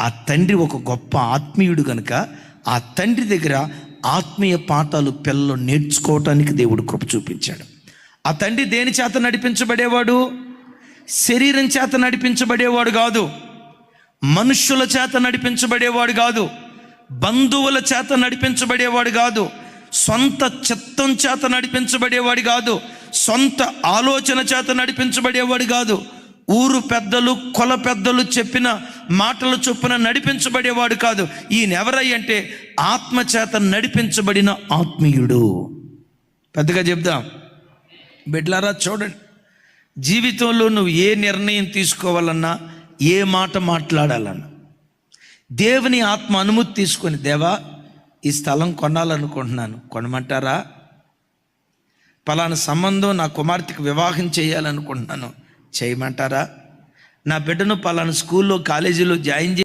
ఆ తండ్రి ఒక గొప్ప ఆత్మీయుడు కనుక ఆ తండ్రి దగ్గర ఆత్మీయ పాఠాలు పిల్లలు నేర్చుకోవటానికి దేవుడు కృప చూపించాడు. ఆ తండ్రి దేని చేత నడిపించబడేవాడు? శరీరం చేత నడిపించబడేవాడు కాదు. మనుష్యుల చేత నడిపించబడేవాడు కాదు. బంధువుల చేత నడిపించబడేవాడు కాదు. సొంత చిత్తం చేత నడిపించబడేవాడు కాదు. సొంత ఆలోచన చేత నడిపించబడేవాడు కాదు. ఊరు పెద్దలు కొల పెద్దలు చెప్పిన మాటల చొప్పున నడిపించబడేవాడు కాదు. ఈయన ఎవరై అంటే ఆత్మ చేత నడిపించబడిన ఆత్మీయుడు. పెద్దగా చెప్దాం? బిడ్లారా చూడండి. జీవితంలో నువ్వు ఏ నిర్ణయం తీసుకోవాలన్నా ఏ మాట మాట్లాడాలన్నా దేవుని ఆత్మ అనుమతి తీసుకొని దేవా ఈ స్థలం కొనాలనుకుంటున్నాను. కొనమంటారా? పలానా సంబంధం నా కుమార్తెకు వివాహం చేయాలనుకుంటున్నాను. చేయమంటారా? నా బిడ్డను పలానా స్కూల్లో కాలేజీలో జాయిన్ చే